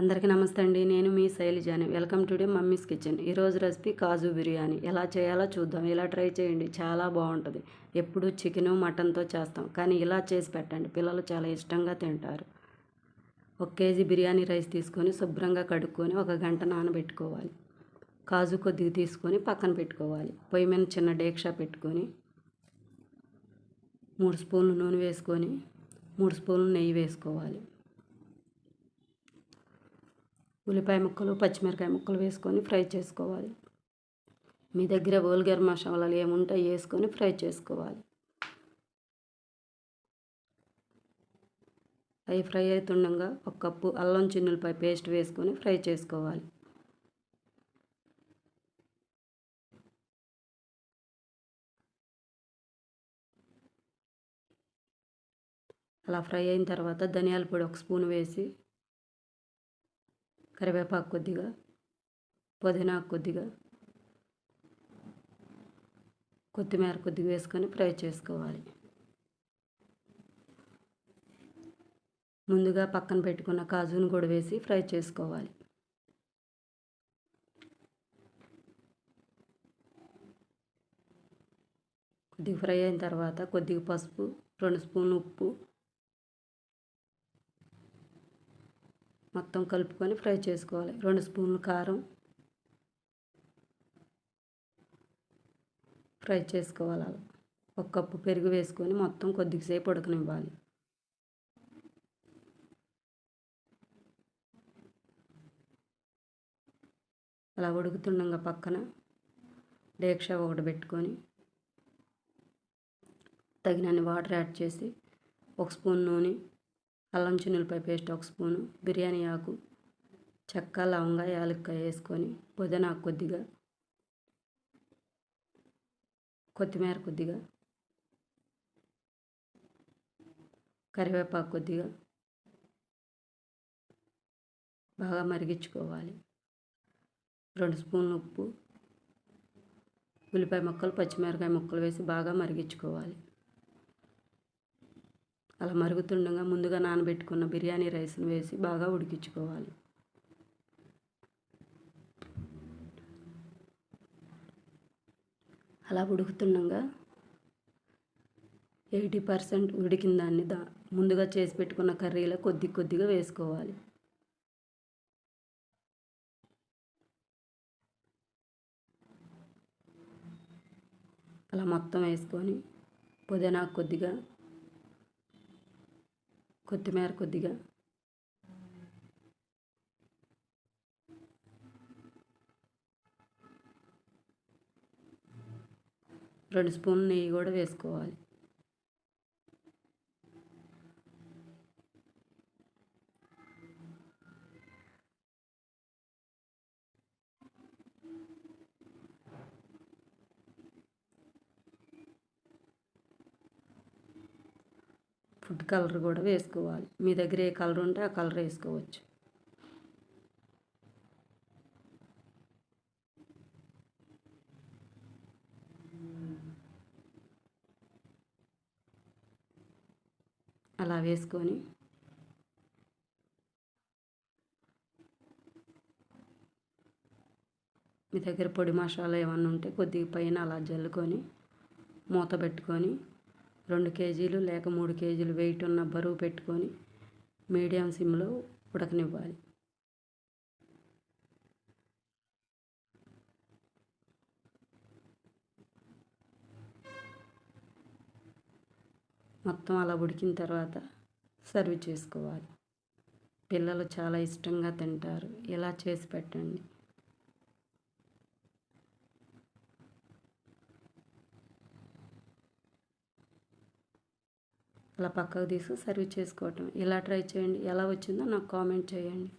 అందరికీ నమస్తే అండి. నేను మీ శైలిజాని. Welcome to the mummy's kitchen. ఈరోజు రెసిపీ కాజు బిర్యానీ. ఎలా చేయాలో చూద్దాం. ఇలా ట్రై చేయండి. చాలా బాగుంటుంది. ఎప్పుడు చికెను మటన్తో చేస్తాం. కానీ ఇలా చేసి పెట్టండి. పిల్లలు చాలా ఇష్టంగా తింటారు. ఒక కేజీ బిర్యానీ రైస్ తీసుకొని శుభ్రంగా కడుక్కొని ఒక గంట నానబెట్టుకోవాలి. కాజు కొద్దిగా తీసుకొని పక్కన పెట్టుకోవాలి. పొయ్యి మీద చిన్న డేక్షా పెట్టుకొని మూడు స్పూన్లు నూనె వేసుకొని మూడు స్పూన్లు నెయ్యి వేసుకోవాలి. ఉల్లిపాయ ముక్కలు పచ్చిమిరకాయ ముక్కలు వేసుకొని ఫ్రై చేసుకోవాలి. మీ దగ్గర ఓల్గర్ మసాలాలు ఏముంటాయి వేసుకొని ఫ్రై చేసుకోవాలి. అవి ఫ్రై అవుతుండగా ఒక కప్పు అల్లం చిన్నులపై పేస్ట్ వేసుకొని ఫ్రై చేసుకోవాలి. అలా ఫ్రై అయిన తర్వాత ధనియాల పొడి ఒక స్పూన్ వేసి కరివేపాకు కొద్దిగా పుదీనాకు కొద్దిగా కొత్తిమీర కొద్దిగా వేసుకొని ఫ్రై చేసుకోవాలి. ముందుగా పక్కన పెట్టుకున్న కాజును కూడా వేసి ఫ్రై చేసుకోవాలి. కొద్దిగా ఫ్రై అయిన తర్వాత కొద్దిగా పసుపు రెండు స్పూన్లు ఉప్పు మొత్తం కలుపుకొని ఫ్రై చేసుకోవాలి. రెండు స్పూన్లు కారం ఫ్రై చేసుకోవాలి అలా. ఒక కప్పు పెరుగు వేసుకొని మొత్తం కొద్దిసేపు ఉడకనివ్వాలి. అలా ఉడుకుతుండగా పక్కన డేక్షా ఒకటి పెట్టుకొని తగినన్ని వాటర్ యాడ్ చేసి ఒక స్పూన్ నూనె అల్లం చిన్నులపై పేస్ట్ ఒక స్పూను బిర్యానీ ఆకు చెక్క లవంగ యాలక్కాయ వేసుకొని పుదీనా కొద్దిగా కొత్తిమీర కొద్దిగా కరివేపాకు కొద్దిగా బాగా మరిగించుకోవాలి. రెండు స్పూన్లు ఉప్పు ఉల్లిపాయ ముక్కలు పచ్చిమిరకాయ ముక్కలు వేసి బాగా మరిగించుకోవాలి. అలా మరుగుతుండగా ముందుగా నానబెట్టుకున్న బిర్యానీ రైస్ను వేసి బాగా ఉడికించుకోవాలి. అలా ఉడుకుతుండగా ఎయిటీ పర్సెంట్ ఉడికిన దాన్ని దా ముందుగా చేసి పెట్టుకున్న కర్రీలో కొద్ది కొద్దిగా వేసుకోవాలి. అలా మొత్తం వేసుకొని పుదీనా కొద్దిగా కొత్తిమీర కొద్దిగా. రెండు స్పూన్లు నెయ్యి కూడా వేసుకోవాలి. ఫుడ్ కలర్ కూడా వేసుకోవాలి. మీ దగ్గర ఏ కలర్ ఉంటే ఆ కలర్ వేసుకోవచ్చు. అలా వేసుకొని మీ దగ్గర పొడి మసాలా ఏమన్నా ఉంటే కొద్దిగా పైన అలా జల్లుకొని మూత పెట్టుకొని రెండు కేజీలు లేక మూడు కేజీలు వెయిట్ ఉన్న బరువు పెట్టుకొని మీడియం సిమ్లో ఉడకనివ్వాలి. మొత్తం అలా ఉడికిన తర్వాత సర్వ్ చేసుకోవాలి. పిల్లలు చాలా ఇష్టంగా తింటారు. ఇలా చేసి పెట్టండి. అలా పక్కకు తీసుకు సర్వ్ చేసుకోవటం. ఇలా ట్రై చేయండి ఎలా వచ్చిందో నాకు కామెంట్ చేయండి.